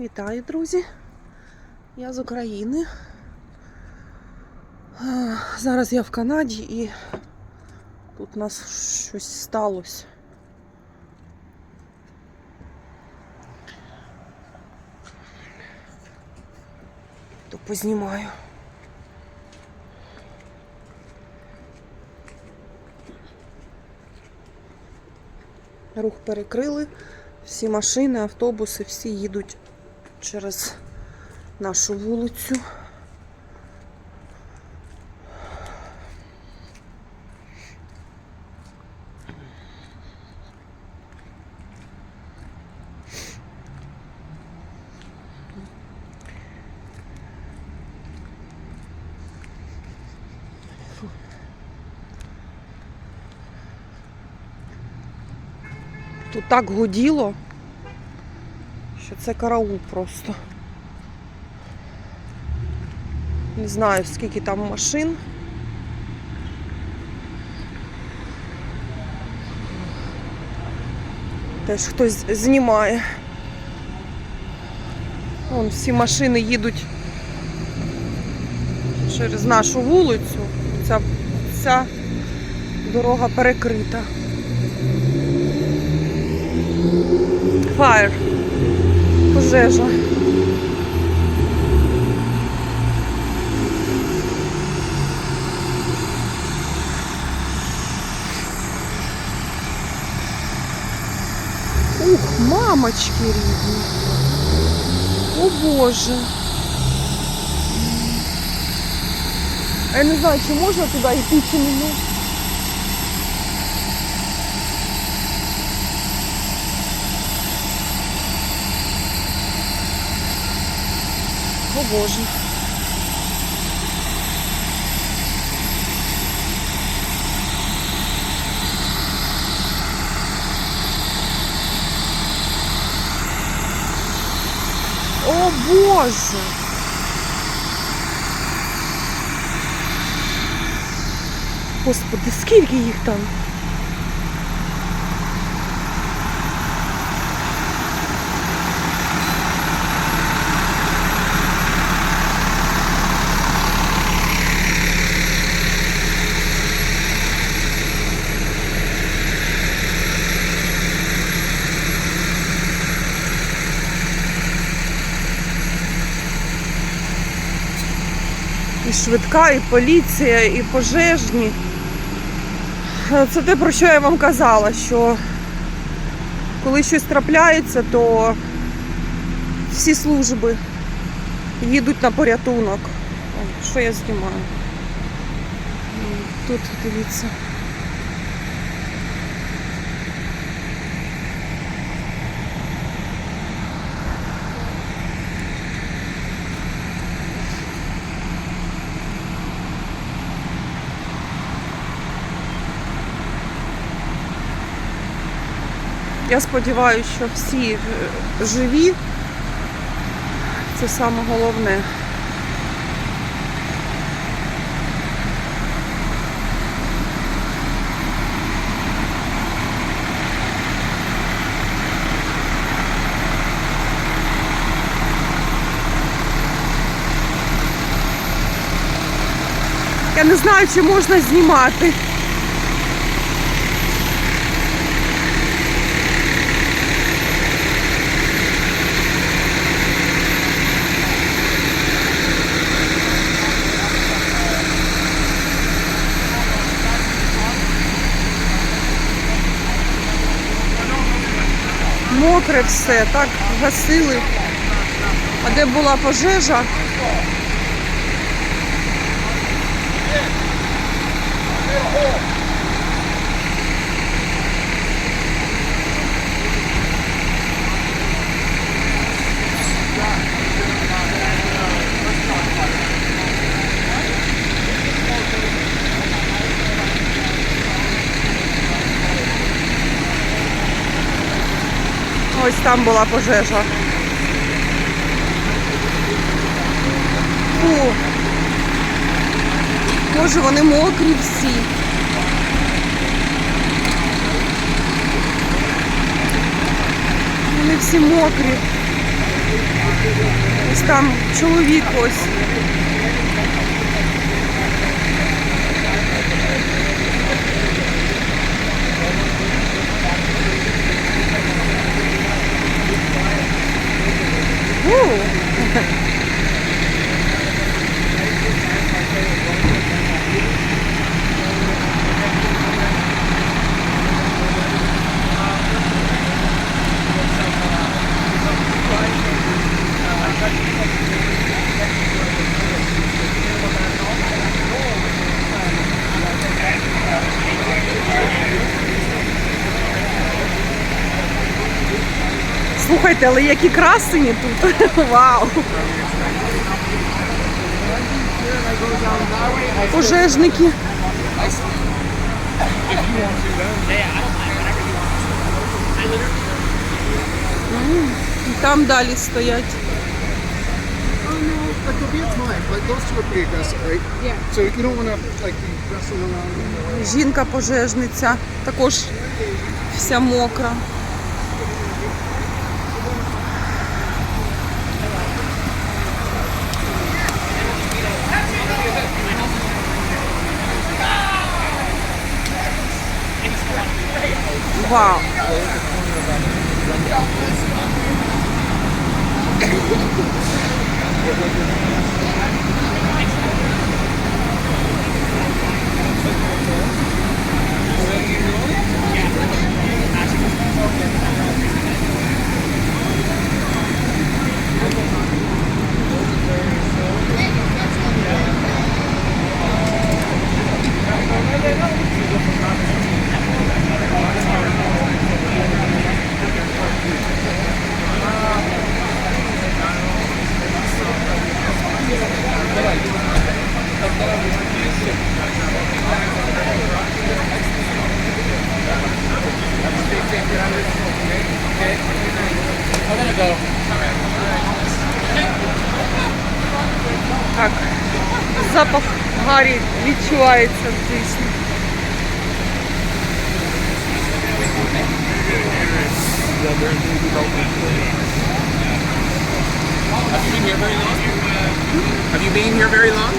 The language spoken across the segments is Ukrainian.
Вітаю, друзі! Я з України. Зараз я в Канаді і тут у нас щось сталося. То познімаю. Рух перекрили. Всі машини, автобуси, всі їдуть через нашу вулицю. Тут так гуділо, це караул просто. Не знаю, скільки там машин. Теж хтось знімає. Вон всі машини їдуть через нашу вулицю. Ця, ця дорога перекрита. Фаєр. Пожежа. Ух, мамочки рідні. О Боже. А Я не знаю, чи можна туди йти, чи ні. О Боже. О Боже! Господи, скільки їх там? І швидка, і поліція, і пожежні. Це те, про що я вам казала, що коли щось трапляється, то всі служби їдуть на порятунок. Що я знімаю? Тут дивіться. Я сподіваюся, що всі е, живі. Це саме головне. Я не знаю, чи можна знімати. Мокре все, так гасили. А де була пожежа? Ось там була пожежа. Фу. Боже, вони мокрі всі. Вони всі мокрі. Ось там чоловік ось. У. Слухайте, але які красені тут. Вау! Пожежники. І Там далі стоять. Oh no, like they'll be 何况，Вау! Так, запах гарі відчувається дійсно. Have you been here very long? Have you been here very long?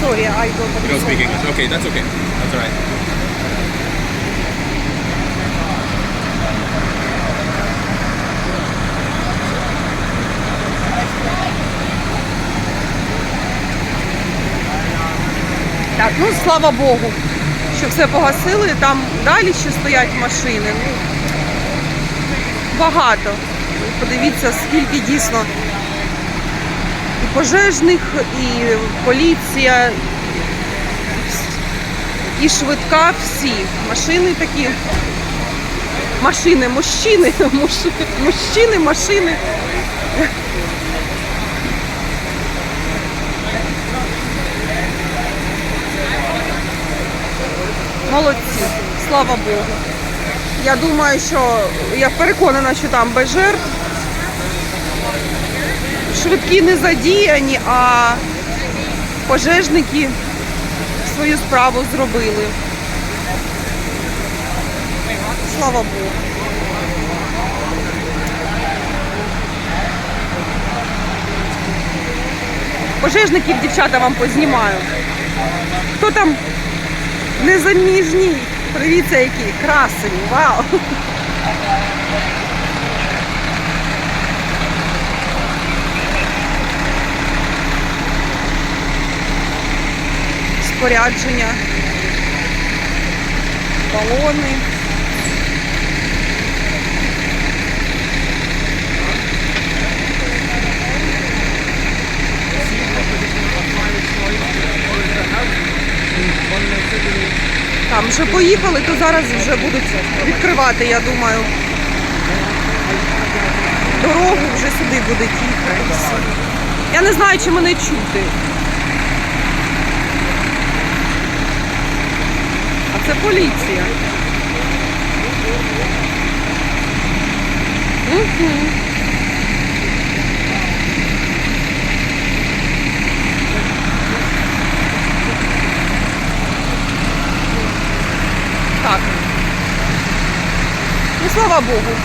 Sorry, I don't You don't speak English. Okay, that's okay. That's all right. Ну слава Богу, що все погасили. Там далі ще стоять машини. Ну, багато. Подивіться, скільки дійсно і пожежних, і поліція, і швидка, всі. Машини такі. Машини, мужчини, муж- мужчини, машини. Молодці, слава Богу. Я думаю, що я переконана, що там без жертв. Швидкі не задіяні, а пожежники свою справу зробили. Слава Богу. Пожежників, дівчата, вам познімаю. Хто там незаміжній? Привіться, які красені. Вау! Спорядження, балони. Там вже поїхали, то зараз вже будуть відкривати, я думаю. Дорогу вже сюди будуть їхати. Я не знаю, чи мене чути. А це поліція. Угу. Так. Ну, слава Богу.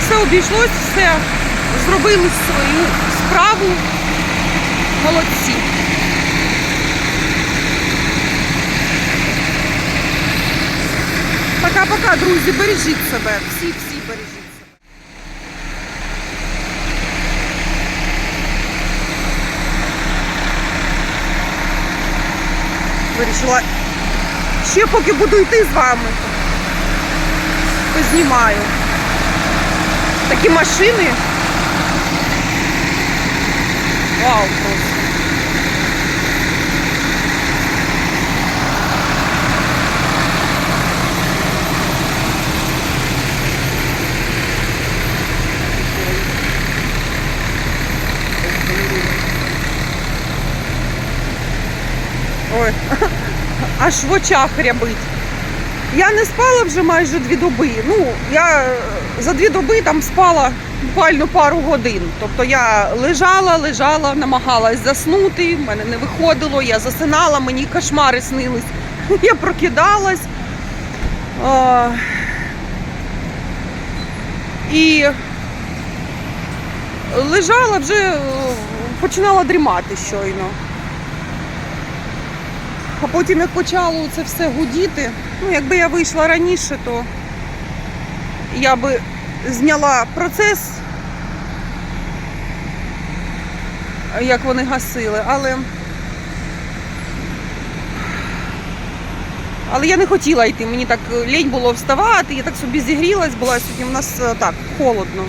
Все обійшлось, все зробили свою справу. Молодці. Пока-пока, друзі, бережіть себе. Всі-всі бережіть. Вирішила ще поки буду йти з вами. Познімаю. Такі машини. Вау, просто. Ой, аж в очах рябить. Я не спала вже майже дві доби. Ну, я е, за дві доби там спала буквально пару годин. Тобто я лежала, лежала, намагалась заснути, в мене не виходило, я засинала, мені кошмари снились. Я прокидалась. І лежала вже, е, починала дрімати щойно. А потім як почало це все гудіти, ну якби я вийшла раніше, то я би зняла процес, як вони гасили, але. Але я не хотіла йти, мені так лінь було вставати, я так собі зігрілась, була сьогодні в нас е, так холодно.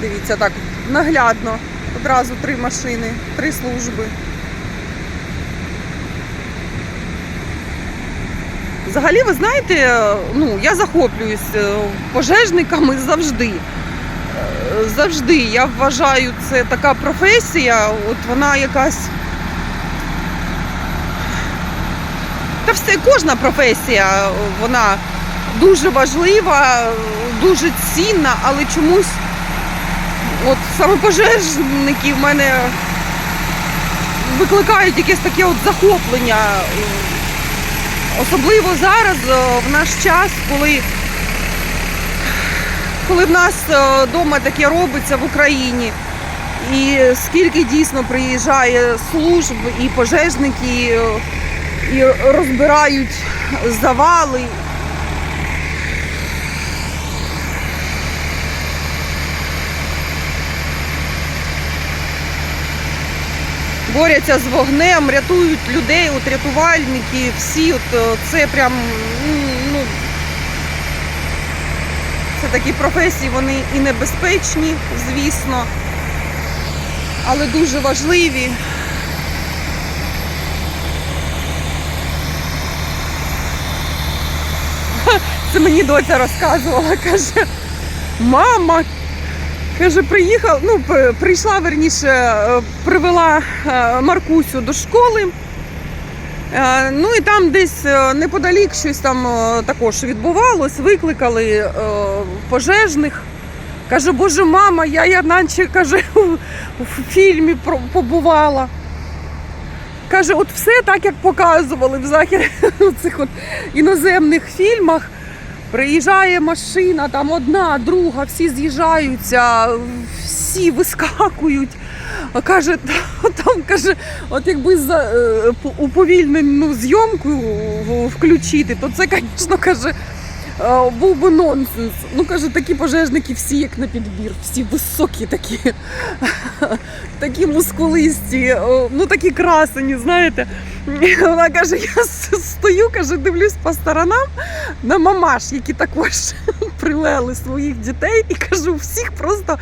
Дивіться, так наглядно. Одразу три машини, три служби. Взагалі, ви знаєте, ну, я захоплююсь е, пожежниками завжди. Е, Завжди. Я вважаю, це така професія, от вона якась. Та все, кожна професія, вона дуже важлива, дуже цінна, але чомусь от саме пожежники в мене викликають якесь таке от захоплення. Особливо зараз, е, в наш час, коли, коли в нас вдома таке робиться в Україні. І скільки дійсно приїжджає служб і пожежники, е, і розбирають завали. Борються з вогнем, рятують людей, от рятувальники, всі, от е, це прям м, ну, це такі професії, вони і небезпечні, звісно, але дуже важливі. Це мені доця розказувала, каже, мама, Каже, приїхав, ну, прийшла верніше, е, привела е, Маркусю до школи. Е, Ну і там десь неподалік щось там також відбувалось, викликали пожежних. Каже, боже, мама, я, я наче каже, у фільмі побувала. Каже, от все так, як показували в захід цих от іноземних фільмах. Приїжджає машина, там одна, друга, всі з'їжджаються, всі вискакують. Каже, там каже, от якби за е, по- уповільнену зйомку включити, то це, звісно, каже, був би нонсенс. Ну каже, такі пожежники всі як на підбір, всі високі такі, такі мускулисті, ну такі красені, знаєте. Вона каже, я стою, каже, дивлюсь по сторонам на мамаш, які також прилели своїх дітей, і кажу, всіх просто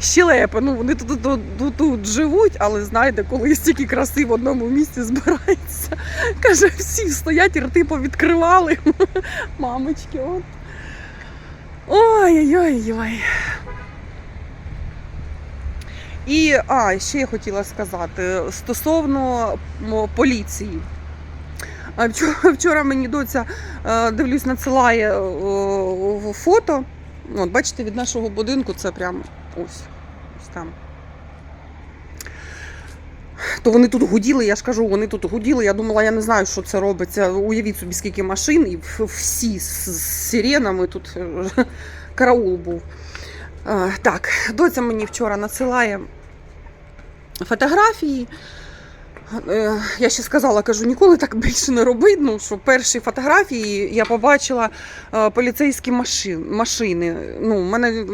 щелепи. Ну вони тут, тут, тут, тут живуть, але знаєте, коли стільки краси в одному місці збирається, каже, всі стоять, і рти повідкривали. Мамочки, от. Ой-ой-ой. І а, ще я хотіла сказати стосовно поліції. Вчора, вчора мені доця е, дивлюсь, надсилає е, фото. От, бачите, від нашого будинку це прямо ось, там. То вони тут гуділи, я ж кажу, вони тут гуділи. Я думала, я не знаю, що це робиться. Уявіть собі, скільки машин, і всі з, сиренами тут е, караул був. Так, доця мені вчора надсилає фотографії. Е, Я ще сказала, кажу, ніколи так більше не роби. Ну, що перші фотографії я побачила е, поліцейські машин, машини. Ну, мене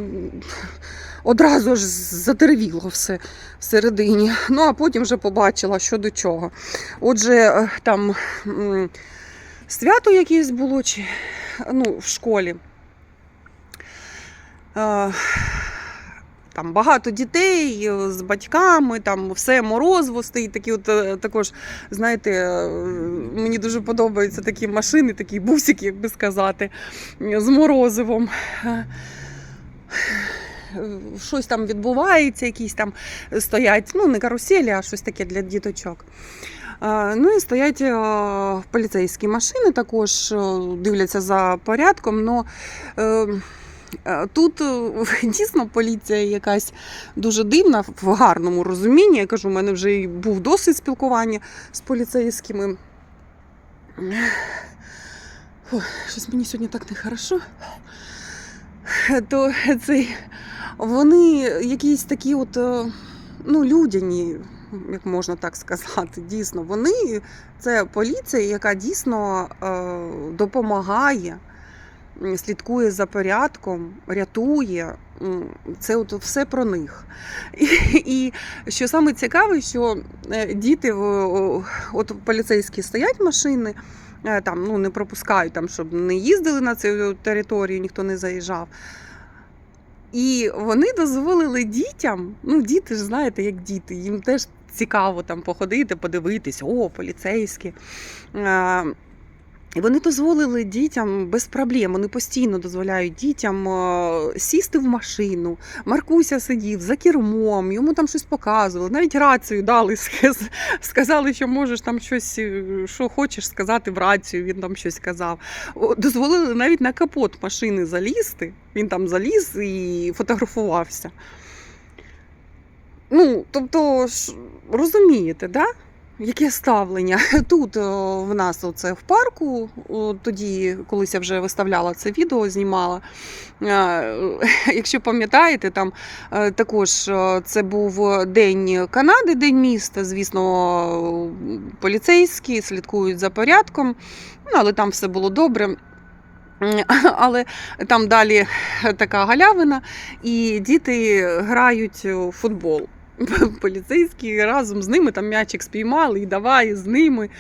одразу ж затервіло все всередині. Ну, а потім вже побачила, що до чого. Отже, е, там свято якесь було, чи ну, в школі. Е, Там багато дітей е, з батьками, там все морозиво стоїть. Такі от також, знаєте, мені дуже подобаються такі машини, такі бусики, як би сказати, з морозивом. Е, Щось там відбувається, якісь там стоять, ну не каруселі, а щось таке для діточок. Ну і стоять е, поліцейські машини, також е, дивляться за порядком. Но, Тут дійсно поліція якась дуже дивна в гарному розумінні. Я кажу, у мене вже і був досвід спілкування з поліцейськими. Фу, щось мені сьогодні так нехорошо. То цей, вони якісь такі от, е, ну, людяні, як можна так сказати, дійсно. Вони це поліція, яка дійсно е, допомагає, слідкує за порядком, рятує. Це от все про них. І, і що саме цікаве, що е, діти от поліцейські стоять машини, там ну не пропускають, там, щоб не їздили на цю територію, ніхто не заїжджав. І вони дозволили дітям, ну діти ж знаєте, як діти, їм теж цікаво там походити, подивитись, о, поліцейські. І вони дозволили дітям без проблем. Вони постійно дозволяють дітям е, сісти в машину. Маркуся сидів за кермом, йому там щось показували, навіть рацію дали, сказали, що можеш там щось, е, що хочеш сказати в рацію. Він там щось казав. Дозволили навіть на капот машини залізти. Він там заліз і фотографувався. Ну, тобто, розумієте, да? Яке ставлення? Тут в нас оце в парку, тоді, колись я вже виставляла це відео, знімала. Е, Якщо пам'ятаєте, там е, також е, це був День Канади, День міста. Звісно, поліцейські слідкують за порядком, ну, але там все було добре. Але там далі така галявина, і діти грають у футбол. Поліцейські разом з ними там м'ячик спіймали і давай з ними е,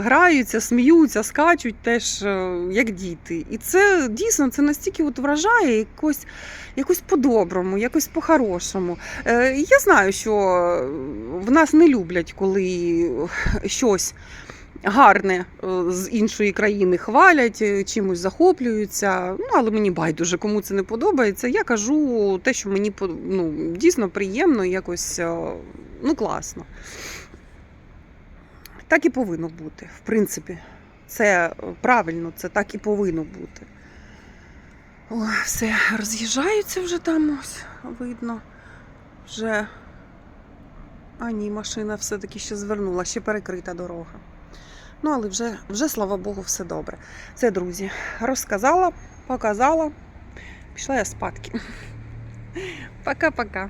граються, сміються, скачуть теж е, як діти. І це дійсно це настільки от вражає якось, якось по-доброму, якось по-хорошому. Е, я знаю, що в нас не люблять, коли щось гарне е, з іншої країни хвалять, е, чимось захоплюються. Ну, але мені байдуже, кому це не подобається. Я кажу те, що мені ну, дійсно приємно, якось е, ну, класно. Так і повинно бути, в принципі. Це правильно, це так і повинно бути. О, все, роз'їжджаються вже там ось, видно. Вже. А ні, машина все-таки ще звернула, ще перекрита дорога. Ну, але вже, вже, слава Богу, все добре. Це, друзі, розказала, показала. Пішла я спадки. Пока-пока.